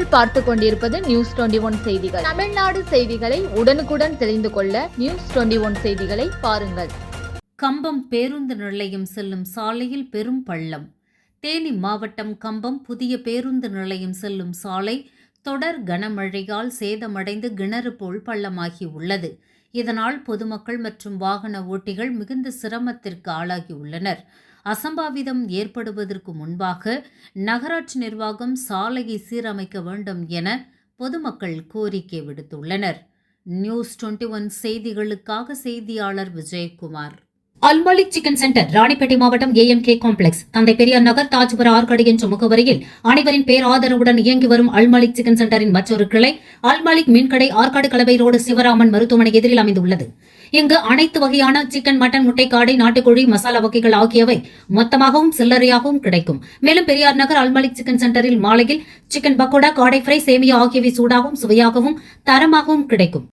நீங்கள் பார்த்து கொண்டிருப்பது நியூஸ் டுவெண்டி ஒன் செய்திகள். தமிழ்நாடு செய்திகளை உடனுக்குடன் தெரிந்து கொள்ள நியூஸ் டுவெண்டி ஒன் செய்திகளை பாருங்கள். கம்பம் பேருந்து நிலையம் செல்லும் சாலையில் பெரும் பள்ளம். தேனி மாவட்டம் கம்பம் புதிய பேருந்து நிலையம் செல்லும் சாலை தொடர் கனமழையால் சேதமடைந்து கிணறு போல் பள்ளமாகி உள்ளது இதனால் பொதுமக்கள் மற்றும் வாகன ஓட்டிகள் மிகுந்த சிரமத்திற்கு ஆளாகியுள்ளனர். அசம்பாவிதம் ஏற்படுவதற்கு முன்பாக நகராட்சி நிர்வாகம் சாலையை சீரமைக்க வேண்டும் என பொதுமக்கள் கோரிக்கை விடுத்துள்ளனர். நியூஸ் டுவெண்ட்டி ஒன் செய்திகளுக்காக செய்தியாளர் விஜயகுமார். அல்மலிக் சிக்கன் சென்டர் ராணிப்பேட்டை மாவட்டம் ஏஎம்கே காம்ப்ளெக்ஸ். தந்தை பெரியார் நகர் தாஜ்புர ஆற்காடு என்ற முகவரியில் அனைவரின் பேராதரவுடன் இயங்கி வரும் அல்மலிக் சிக்கன் சென்டரின் மற்றொரு கிளை அல்மலிக் மீன்கடை ஆற்காடு கலவை ரோடு சிவராமன் மருத்துவமனை எதிரில் அமைந்துள்ளது. இங்கு அனைத்து வகையான சிக்கன் மட்டன் முட்டை காடை நாட்டுக்கோழி மசாலா வகைகள் ஆகியவை மொத்தமாகவும் சில்லறையாகவும் கிடைக்கும். மேலும் பெரியார் நகர் அல்மலிக் சிக்கன் சென்டரில் மாலையில் சிக்கன் பக்கோடா காடை ஃப்ரை சேமியா ஆகியவை சூடாகவும் சுவையாகவும் தரமாகவும் கிடைக்கும்.